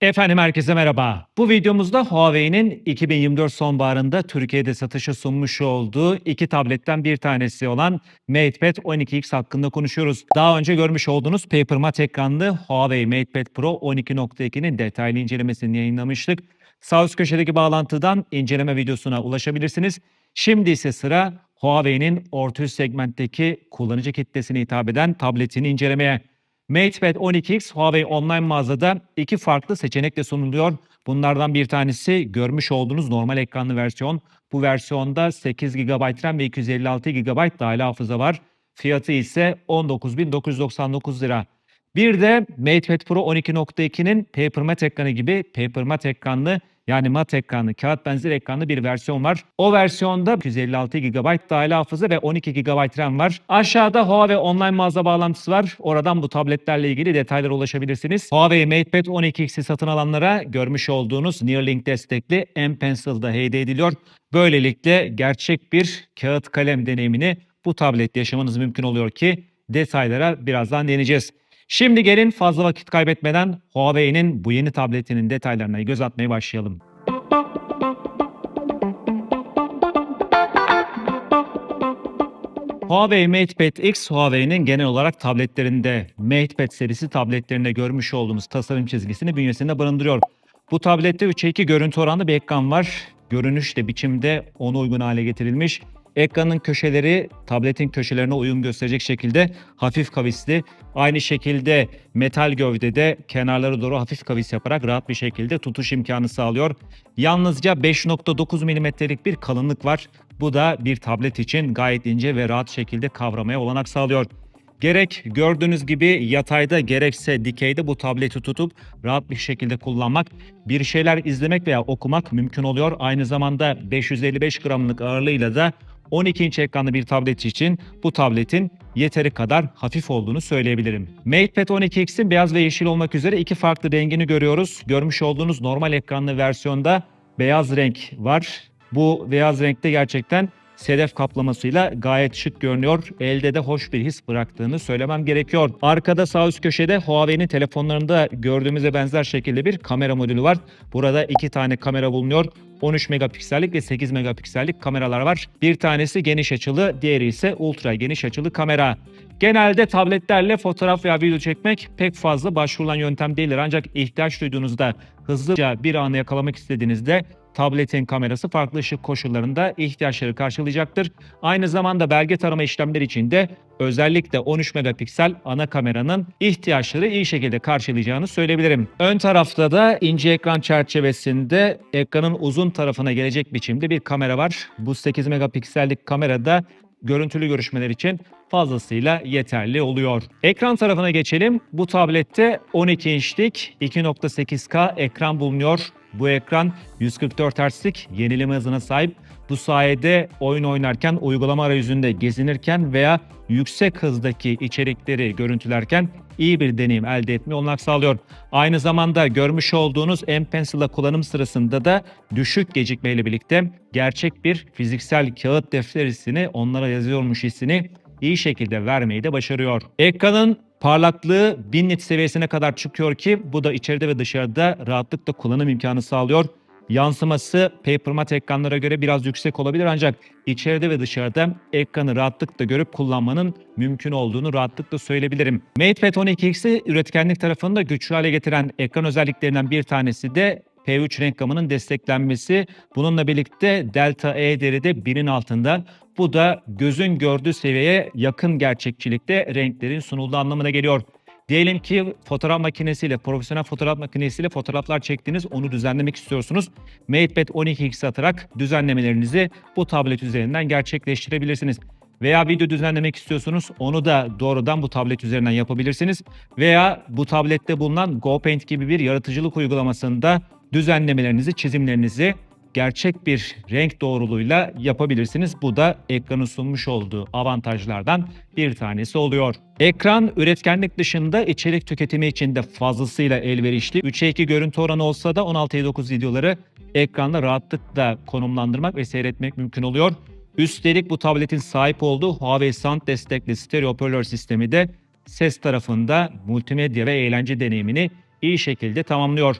Efendim herkese merhaba. Bu videomuzda Huawei'nin 2024 sonbaharında Türkiye'de satışa sunmuş olduğu iki tabletten bir tanesi olan MatePad 12X hakkında konuşuyoruz. Daha önce görmüş olduğunuz Papermat ekranlı Huawei MatePad Pro 12.2'nin detaylı incelemesini yayınlamıştık. Sağ üst köşedeki bağlantıdan inceleme videosuna ulaşabilirsiniz. Şimdi ise sıra Huawei'nin orta üst segmentteki kullanıcı kitlesine hitap eden tabletini incelemeye. MatePad 12X Huawei online mağazada iki farklı seçenekle sunuluyor. Bunlardan bir tanesi görmüş olduğunuz normal ekranlı versiyon. Bu versiyonda 8 GB RAM ve 256 GB dahili hafıza var. Fiyatı ise 19.999 lira. Bir de MatePad Pro 12.2'nin Papermat ekranı gibi Papermat ekranlı yani mat ekranlı, kağıt benzeri ekranlı bir versiyon var. O versiyonda 256 GB dahili hafıza ve 12 GB RAM var. Aşağıda Huawei online mağaza bağlantısı var. Oradan bu tabletlerle ilgili detaylara ulaşabilirsiniz. Huawei MatePad 12X'i satın alanlara görmüş olduğunuz Neuralink destekli M Pencil da hediye ediliyor. Böylelikle gerçek bir kağıt kalem deneyimini bu tablette yaşamanız mümkün oluyor ki detaylara birazdan değineceğiz. Şimdi gelin fazla vakit kaybetmeden Huawei'nin bu yeni tabletinin detaylarına göz atmaya başlayalım. Huawei MatePad X, Huawei'nin genel olarak tabletlerinde MatePad serisi tabletlerinde görmüş olduğumuz tasarım çizgisini bünyesinde barındırıyor. Bu tablette 3'e 2 görüntü oranlı bir ekran var. Görünüş de biçimde ona uygun hale getirilmiş. Ekranın köşeleri tabletin köşelerine uyum gösterecek şekilde hafif kavisli. Aynı şekilde metal gövdede kenarları doğru hafif kavis yaparak rahat bir şekilde tutuş imkanı sağlıyor. Yalnızca 5.9 mm'lik bir kalınlık var. Bu da bir tablet için gayet ince ve rahat şekilde kavramaya olanak sağlıyor. Gerek gördüğünüz gibi yatayda gerekse dikeyde bu tableti tutup rahat bir şekilde kullanmak, bir şeyler izlemek veya okumak mümkün oluyor. Aynı zamanda 555 gramlık ağırlığıyla da 12 inç ekranlı bir tablet için bu tabletin yeteri kadar hafif olduğunu söyleyebilirim. MatePad 12X'in beyaz ve yeşil olmak üzere iki farklı rengini görüyoruz. Görmüş olduğunuz normal ekranlı versiyonda beyaz renk var. Bu beyaz renkte gerçekten sedef kaplamasıyla gayet şık görünüyor. Elde de hoş bir his bıraktığını söylemem gerekiyor. Arkada sağ üst köşede Huawei'nin telefonlarında gördüğümüze benzer şekilde bir kamera modülü var. Burada iki tane kamera bulunuyor. 13 megapiksellik ve 8 megapiksellik kameralar var. Bir tanesi geniş açılı, diğeri ise ultra geniş açılı kamera. Genelde tabletlerle fotoğraf veya video çekmek pek fazla başvurulan yöntem değildir. Ancak ihtiyaç duyduğunuzda hızlıca bir anı yakalamak istediğinizde tabletin kamerası farklı ışık koşullarında ihtiyaçları karşılayacaktır. Aynı zamanda belge tarama işlemleri için de özellikle 13 megapiksel ana kameranın ihtiyaçları iyi şekilde karşılayacağını söyleyebilirim. Ön tarafta da ince ekran çerçevesinde ekranın uzun tarafına gelecek biçimde bir kamera var. Bu 8 megapiksellik kamerada görüntülü görüşmeler için fazlasıyla yeterli oluyor. Ekran tarafına geçelim. Bu tablette 12 inçlik 2.8K ekran bulunuyor. Bu ekran 144 Hz'lik yenileme hızına sahip. Bu sayede oyun oynarken, uygulama arayüzünde gezinirken veya yüksek hızdaki içerikleri görüntülerken iyi bir deneyim elde etme olanak sağlıyor. Aynı zamanda görmüş olduğunuz M Pencil'la kullanım sırasında da düşük gecikmeyle birlikte gerçek bir fiziksel kağıt defter hissini onlara yazıyormuş hissini iyi şekilde vermeyi de başarıyor. Ekranın parlaklığı 1000 nit seviyesine kadar çıkıyor ki bu da içeride ve dışarıda rahatlıkla kullanım imkanı sağlıyor. Yansıması Papermat ekranlara göre biraz yüksek olabilir ancak içeride ve dışarıda ekranı rahatlıkla görüp kullanmanın mümkün olduğunu rahatlıkla söyleyebilirim. MatePad 12X'i üretkenlik tarafında güçlü hale getiren ekran özelliklerinden bir tanesi de P3 renk gamının desteklenmesi. Bununla birlikte Delta E değeri de 1'in altında. Bu da gözün gördüğü seviyeye yakın gerçekçilikte renklerin sunulduğu anlamına geliyor. Diyelim ki fotoğraf makinesiyle, profesyonel fotoğraf makinesiyle fotoğraflar çektiniz, onu düzenlemek istiyorsunuz. MatePad 12X atarak düzenlemelerinizi bu tablet üzerinden gerçekleştirebilirsiniz. Veya video düzenlemek istiyorsunuz, onu da doğrudan bu tablet üzerinden yapabilirsiniz. Veya bu tablette bulunan GoPaint gibi bir yaratıcılık uygulamasında düzenlemelerinizi, çizimlerinizi gerçek bir renk doğruluğuyla yapabilirsiniz. Bu da ekranın sunmuş olduğu avantajlardan bir tanesi oluyor. Ekran üretkenlik dışında içerik tüketimi için de fazlasıyla elverişli. 3'e 2 görüntü oranı olsa da 16'ya 9 videoları ekranda rahatlıkla konumlandırmak ve seyretmek mümkün oluyor. Üstelik bu tabletin sahip olduğu Huawei Sound destekli stereo hoparlör sistemi de ses tarafında multimedya ve eğlence deneyimini iyi şekilde tamamlıyor.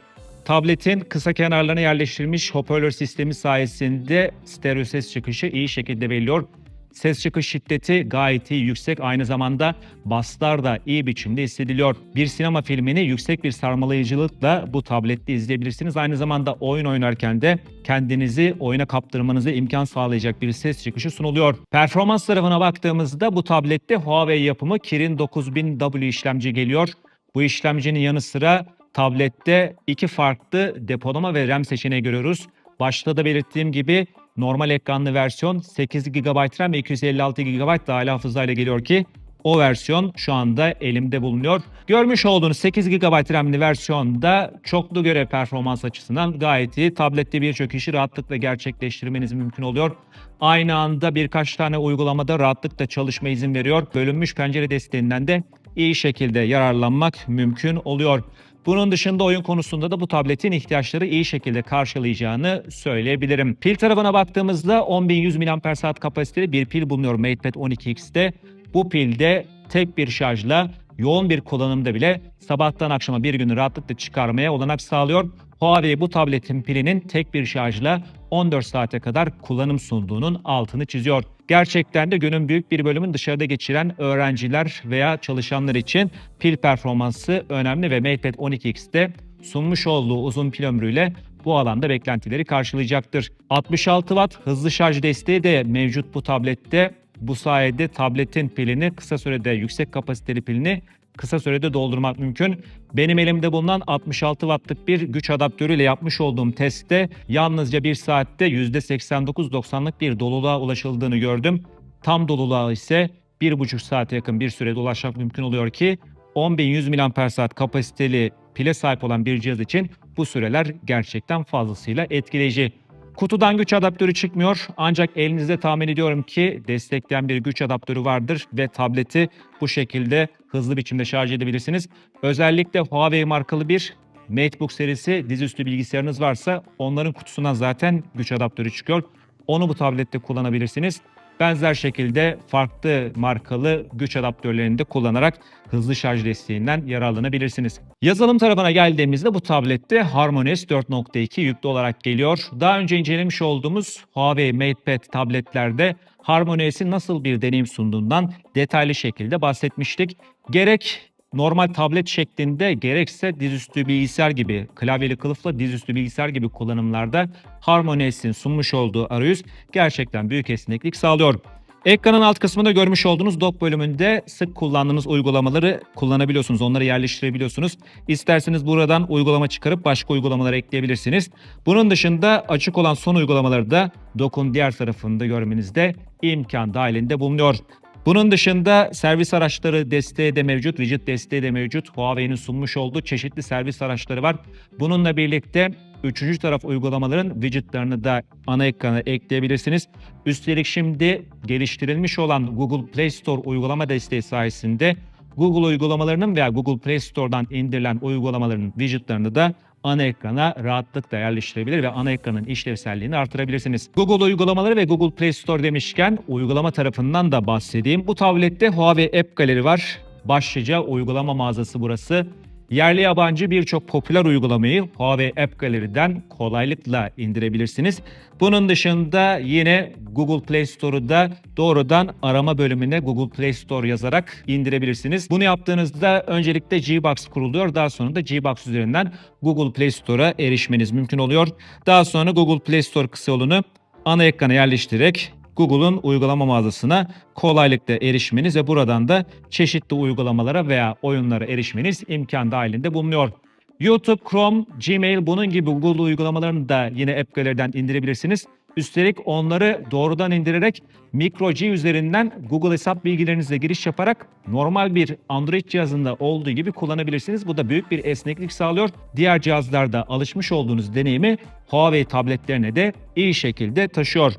Tabletin kısa kenarlarına yerleştirilmiş hoparlör sistemi sayesinde stereo ses çıkışı iyi şekilde belliyor. Ses çıkış şiddeti gayet iyi yüksek. Aynı zamanda baslar da iyi biçimde hissediliyor. Bir sinema filmini yüksek bir sarmalayıcılıkla bu tablette izleyebilirsiniz. Aynı zamanda oyun oynarken de kendinizi oyuna kaptırmanıza imkan sağlayacak bir ses çıkışı sunuluyor. Performans tarafına baktığımızda bu tablette Huawei yapımı Kirin 9000W işlemci geliyor. Bu işlemcinin yanı sıra tablette iki farklı depolama ve RAM seçeneği görüyoruz. Başta da belirttiğim gibi normal ekranlı versiyon 8 GB RAM ve 256 GB dahili hafızayla geliyor ki o versiyon şu anda elimde bulunuyor. Görmüş olduğunuz 8 GB RAM'li versiyonda çoklu görev performans açısından gayet iyi. Tablette birçok işi rahatlıkla gerçekleştirmeniz mümkün oluyor. Aynı anda birkaç tane uygulamada rahatlıkla çalışma izin veriyor. Bölünmüş pencere desteğinden de iyi şekilde yararlanmak mümkün oluyor. Bunun dışında oyun konusunda da bu tabletin ihtiyaçları iyi şekilde karşılayacağını söyleyebilirim. Pil tarafına baktığımızda 10.100 mAh kapasiteli bir pil bulunuyor MatePad 12X'te. Bu pilde tek bir şarjla yoğun bir kullanımda bile sabahtan akşama bir günü rahatlıkla çıkarmaya olanak sağlıyor. Huawei bu tabletin pilinin tek bir şarjla 14 saate kadar kullanım sunduğunun altını çiziyor. Gerçekten de günün büyük bir bölümünü dışarıda geçiren öğrenciler veya çalışanlar için pil performansı önemli ve MatePad 12X'te sunmuş olduğu uzun pil ömrüyle bu alanda beklentileri karşılayacaktır. 66 Watt hızlı şarj desteği de mevcut bu tablette. Bu sayede tabletin pilini kısa sürede yüksek kapasiteli pilini kısa sürede doldurmak mümkün. Benim elimde bulunan 66 wattlık bir güç adaptörüyle yapmış olduğum testte yalnızca bir saatte %89-90'lık bir doluluğa ulaşıldığını gördüm. Tam doluluğa ise 1,5 saate yakın bir sürede ulaşmak mümkün oluyor ki 10.100 mAh kapasiteli pile sahip olan bir cihaz için bu süreler gerçekten fazlasıyla etkileyici. Kutudan güç adaptörü çıkmıyor ancak elinizde tahmin ediyorum ki destekleyen bir güç adaptörü vardır ve tableti bu şekilde hızlı biçimde şarj edebilirsiniz. Özellikle Huawei markalı bir MateBook serisi dizüstü bilgisayarınız varsa onların kutusundan zaten güç adaptörü çıkıyor. Onu bu tablette kullanabilirsiniz. Benzer şekilde farklı markalı güç adaptörlerini de kullanarak hızlı şarj desteğinden yararlanabilirsiniz. Yazılım tarafına geldiğimizde bu tablette HarmonyOS 4.2 yüklü olarak geliyor. Daha önce incelemiş olduğumuz Huawei MatePad tabletlerde HarmonyOS'in nasıl bir deneyim sunduğundan detaylı şekilde bahsetmiştik. Gerek normal tablet şeklinde gerekse dizüstü bilgisayar gibi, klavyeli kılıfla dizüstü bilgisayar gibi kullanımlarda HarmonyOS'in sunmuş olduğu arayüz gerçekten büyük esneklik sağlıyor. Ekranın alt kısmında görmüş olduğunuz dock bölümünde sık kullandığınız uygulamaları kullanabiliyorsunuz. Onları yerleştirebiliyorsunuz. İsterseniz buradan uygulama çıkarıp başka uygulamaları ekleyebilirsiniz. Bunun dışında açık olan son uygulamaları da dock'un diğer tarafında görmenizde imkan dahilinde bulunuyor. Bunun dışında servis araçları desteği de mevcut, widget desteği de mevcut. Huawei'nin sunmuş olduğu çeşitli servis araçları var. Bununla birlikte üçüncü taraf uygulamaların widgetlarını da ana ekrana ekleyebilirsiniz. Üstelik şimdi geliştirilmiş olan Google Play Store uygulama desteği sayesinde Google uygulamalarının veya Google Play Store'dan indirilen uygulamaların widgetlarını da ana ekrana rahatlıkla yerleştirebilir ve ana ekranın işlevselliğini artırabilirsiniz. Google uygulamaları ve Google Play Store demişken uygulama tarafından da bahsedeyim. Bu tablette Huawei App Gallery var. Başlıca uygulama mağazası burası. Yerli yabancı birçok popüler uygulamayı Huawei App Gallery'den kolaylıkla indirebilirsiniz. Bunun dışında yine Google Play Store'da doğrudan arama bölümüne Google Play Store yazarak indirebilirsiniz. Bunu yaptığınızda öncelikle Gbox kuruluyor. Daha sonra da Gbox üzerinden Google Play Store'a erişmeniz mümkün oluyor. Daha sonra Google Play Store kısa yolunu ana ekrana yerleştirerek Google'un uygulama mağazasına kolaylıkla erişmeniz ve buradan da çeşitli uygulamalara veya oyunlara erişmeniz imkan dahilinde bulunuyor. YouTube, Chrome, Gmail bunun gibi Google uygulamalarını da yine App Gallery'den indirebilirsiniz. Üstelik onları doğrudan indirerek MicroG üzerinden Google hesap bilgilerinizle giriş yaparak normal bir Android cihazında olduğu gibi kullanabilirsiniz. Bu da büyük bir esneklik sağlıyor. Diğer cihazlarda alışmış olduğunuz deneyimi Huawei tabletlerine de iyi şekilde taşıyor.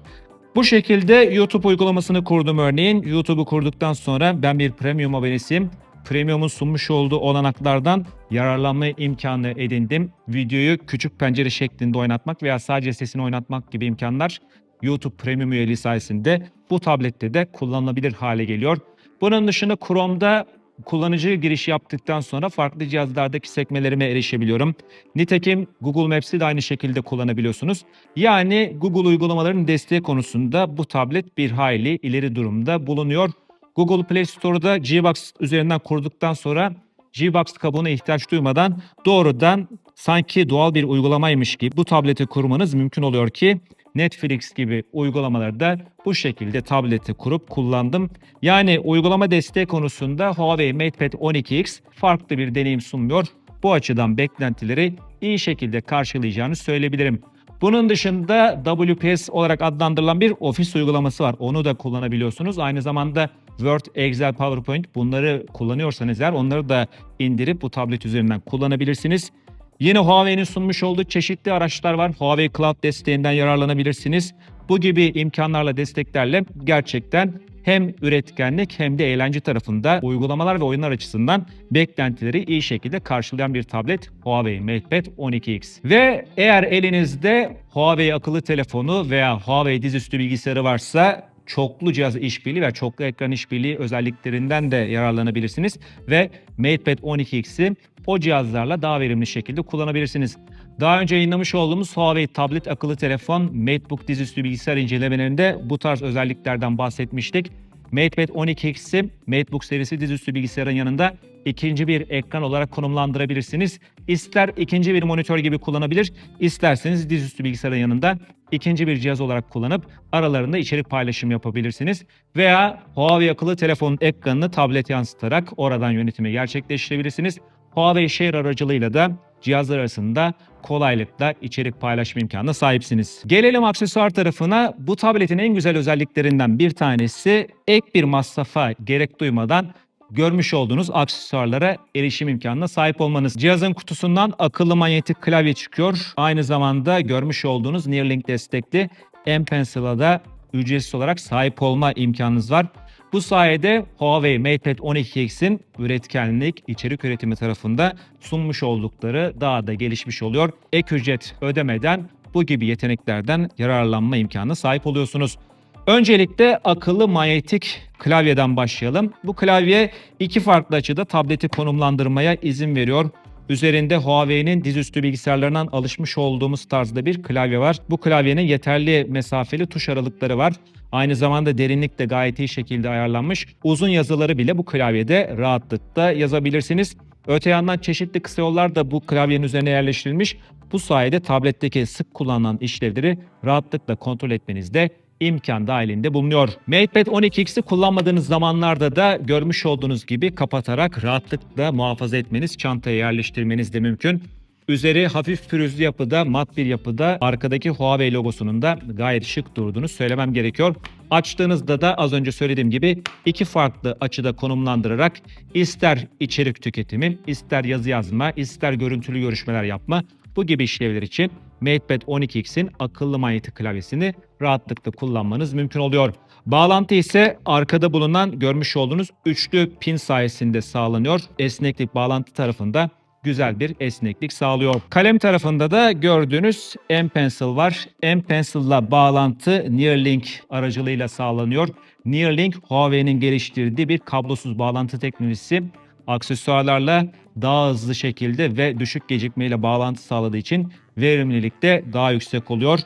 Bu şekilde YouTube uygulamasını kurdum örneğin. YouTube'u kurduktan sonra ben bir premium abonesiyim. Premium'un sunmuş olduğu olanaklardan yararlanma imkanı edindim. Videoyu küçük pencere şeklinde oynatmak veya sadece sesini oynatmak gibi imkanlar YouTube Premium üyeliği sayesinde bu tablette de kullanılabilir hale geliyor. Bunun dışında Chrome'da kullanıcı giriş yaptıktan sonra farklı cihazlardaki sekmelerime erişebiliyorum. Nitekim Google Maps'i de aynı şekilde kullanabiliyorsunuz. Yani Google uygulamalarının desteği konusunda bu tablet bir hayli ileri durumda bulunuyor. Google Play Store'da Gbox üzerinden kurduktan sonra Gbox kabuğuna ihtiyaç duymadan doğrudan sanki doğal bir uygulamaymış gibi bu tableti kurmanız mümkün oluyor ki Netflix gibi uygulamaları da bu şekilde tableti kurup kullandım. Yani uygulama desteği konusunda Huawei MatePad 12X farklı bir deneyim sunmuyor. Bu açıdan beklentileri iyi şekilde karşılayacağını söyleyebilirim. Bunun dışında WPS olarak adlandırılan bir ofis uygulaması var. Onu da kullanabiliyorsunuz. Aynı zamanda Word, Excel, PowerPoint bunları kullanıyorsanız eğer onları da indirip bu tablet üzerinden kullanabilirsiniz. Yine Huawei'nin sunmuş olduğu çeşitli araçlar var. Huawei Cloud desteğinden yararlanabilirsiniz. Bu gibi imkanlarla, desteklerle gerçekten hem üretkenlik hem de eğlence tarafında uygulamalar ve oyunlar açısından beklentileri iyi şekilde karşılayan bir tablet Huawei MatePad 12X. Ve eğer elinizde Huawei akıllı telefonu veya Huawei dizüstü bilgisayarı varsa çoklu cihaz işbirliği ve çoklu ekran işbirliği özelliklerinden de yararlanabilirsiniz ve MatePad 12X'i o cihazlarla daha verimli şekilde kullanabilirsiniz. Daha önce yayınlamış olduğumuz Huawei tablet akıllı telefon, MateBook dizüstü bilgisayar incelemelerinde bu tarz özelliklerden bahsetmiştik. MatePad 12X'i MateBook serisi dizüstü bilgisayarın yanında ikinci bir ekran olarak konumlandırabilirsiniz. İster ikinci bir monitör gibi kullanabilir, isterseniz dizüstü bilgisayarın yanında ikinci bir cihaz olarak kullanıp aralarında içerik paylaşımı yapabilirsiniz. Veya Huawei akıllı telefonun ekranını tablet yansıtarak oradan yönetimi gerçekleştirebilirsiniz. Huawei Share aracılığıyla da cihazlar arasında kolaylıkla içerik paylaşma imkanına sahipsiniz. Gelelim aksesuar tarafına. Bu tabletin en güzel özelliklerinden bir tanesi ek bir masrafa gerek duymadan görmüş olduğunuz aksesuarlara erişim imkanına sahip olmanız. Cihazın kutusundan akıllı manyetik klavye çıkıyor. Aynı zamanda görmüş olduğunuz Neuralink destekli M Pencil'a da ücretsiz olarak sahip olma imkanınız var. Bu sayede Huawei MatePad 12X'in üretkenlik, içerik üretimi tarafında sunmuş oldukları daha da gelişmiş oluyor. Ek ücret ödemeden bu gibi yeteneklerden yararlanma imkanına sahip oluyorsunuz. Öncelikle akıllı manyetik klavyeden başlayalım. Bu klavye iki farklı açıda tableti konumlandırmaya izin veriyor. Üzerinde Huawei'nin dizüstü bilgisayarlarından alışmış olduğumuz tarzda bir klavye var. Bu klavyenin yeterli mesafeli tuş aralıkları var. Aynı zamanda derinlik de gayet iyi şekilde ayarlanmış. Uzun yazıları bile bu klavyede rahatlıkla yazabilirsiniz. Öte yandan çeşitli kısa yollar da bu klavyenin üzerine yerleştirilmiş. Bu sayede tabletteki sık kullanılan işlevleri rahatlıkla kontrol etmenizde imkan dahilinde bulunuyor. MatePad 12X'i kullanmadığınız zamanlarda da görmüş olduğunuz gibi kapatarak rahatlıkla muhafaza etmeniz, çantaya yerleştirmeniz de mümkün. Üzeri hafif pürüzlü yapıda, mat bir yapıda arkadaki Huawei logosunun da gayet şık durduğunu söylemem gerekiyor. Açtığınızda da az önce söylediğim gibi iki farklı açıda konumlandırarak ister içerik tüketimi, ister yazı yazma, ister görüntülü görüşmeler yapma bu gibi işlevler için MatePad 12X'in akıllı manyetik klavyesini rahatlıkla kullanmanız mümkün oluyor. Bağlantı ise arkada bulunan görmüş olduğunuz üçlü pin sayesinde sağlanıyor. Esneklik bağlantı tarafında güzel bir esneklik sağlıyor. Kalem tarafında da gördüğünüz M Pencil var. M Pencil'la bağlantı Neuralink aracılığıyla sağlanıyor. Neuralink Huawei'nin geliştirdiği bir kablosuz bağlantı teknolojisi aksesuarlarla daha hızlı şekilde ve düşük gecikmeyle bağlantı sağladığı için verimlilik de daha yüksek oluyor.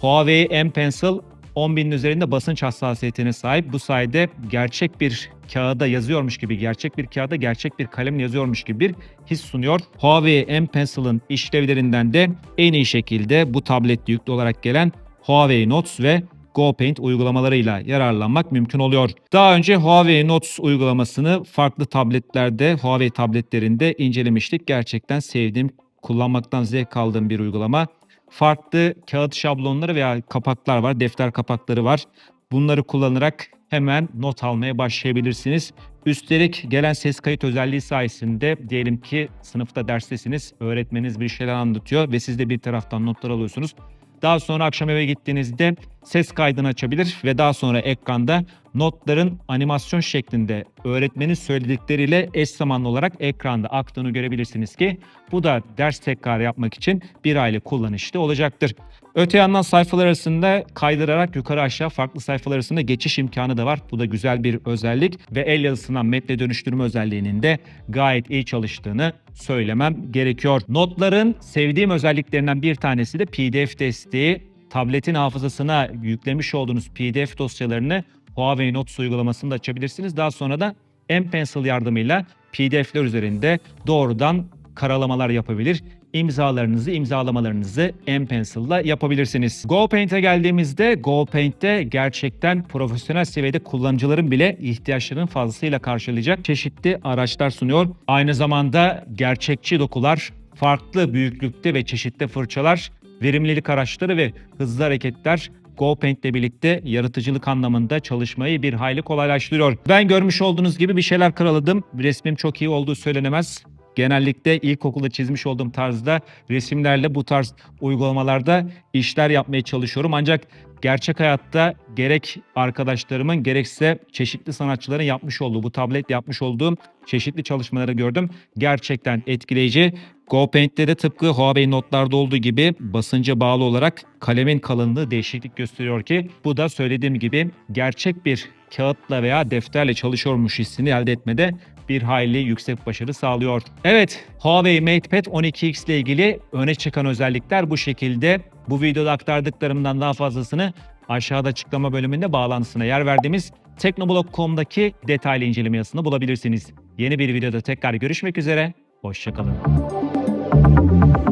Huawei M Pencil 10.000'in üzerinde basınç hassasiyetine sahip. Bu sayede gerçek bir kağıda yazıyormuş gibi, gerçek bir kağıda gerçek bir kalemle yazıyormuş gibi bir his sunuyor. Huawei M Pencil'ın işlevlerinden de en iyi şekilde bu tablette yüklü olarak gelen Huawei Notes ve GoPaint uygulamalarıyla yararlanmak mümkün oluyor. Daha önce Huawei Notes uygulamasını farklı tabletlerde, Huawei tabletlerinde incelemiştik. Gerçekten sevdiğim, kullanmaktan zevk aldığım bir uygulama. Farklı kağıt şablonları veya kapaklar var, defter kapakları var. Bunları kullanarak hemen not almaya başlayabilirsiniz. Üstelik gelen ses kayıt özelliği sayesinde diyelim ki sınıfta derstesiniz, öğretmeniniz bir şeyler anlatıyor ve siz de bir taraftan notlar alıyorsunuz. Daha sonra akşam eve gittiğinizde ses kaydını açabilir ve daha sonra ekranda notların animasyon şeklinde öğretmenin söyledikleriyle eş zamanlı olarak ekranda aktığını görebilirsiniz ki bu da ders tekrar yapmak için bir aile kullanışlı olacaktır. Öte yandan sayfalar arasında kaydırarak yukarı aşağı farklı sayfalar arasında geçiş imkanı da var. Bu da güzel bir özellik ve el yazısından metne dönüştürme özelliğinin de gayet iyi çalıştığını söylemem gerekiyor. Notların sevdiğim özelliklerinden bir tanesi de PDF desteği. Tabletin hafızasına yüklemiş olduğunuz PDF dosyalarını Huawei Notes uygulamasında açabilirsiniz. Daha sonra da M-Pencil yardımıyla PDF'ler üzerinde doğrudan karalamalar yapabilir. İmzalarınızı, imzalamalarınızı M-Pencil'la yapabilirsiniz. GoPaint'e geldiğimizde GoPaint'te gerçekten profesyonel seviyede kullanıcıların bile ihtiyaçlarının fazlasıyla karşılayacak çeşitli araçlar sunuyor. Aynı zamanda gerçekçi dokular, farklı büyüklükte ve çeşitli fırçalar, verimlilik araçları ve hızlı hareketler GoPaint ile birlikte yaratıcılık anlamında çalışmayı bir hayli kolaylaştırıyor. Ben görmüş olduğunuz gibi bir şeyler karaladım. Resmim çok iyi olduğu söylenemez. Genellikle ilkokulda çizmiş olduğum tarzda resimlerle bu tarz uygulamalarda işler yapmaya çalışıyorum. Ancak gerçek hayatta gerek arkadaşlarımın gerekse çeşitli sanatçıların yapmış olduğu bu tablet yapmış olduğum çeşitli çalışmaları gördüm. Gerçekten etkileyici. GoPaint'te de tıpkı Huawei Note'larda olduğu gibi basınca bağlı olarak kalemin kalınlığı değişiklik gösteriyor ki bu da söylediğim gibi gerçek bir kağıtla veya defterle çalışıyormuş hissini elde etmede bir hayli yüksek başarı sağlıyor. Evet, Huawei MatePad 12X ile ilgili öne çıkan özellikler bu şekilde. Bu videoda aktardıklarımdan daha fazlasını aşağıda açıklama bölümünde bağlantısına yer verdiğimiz teknoblog.com'daki detaylı inceleme yazısını bulabilirsiniz. Yeni bir videoda tekrar görüşmek üzere, hoşçakalın. thank you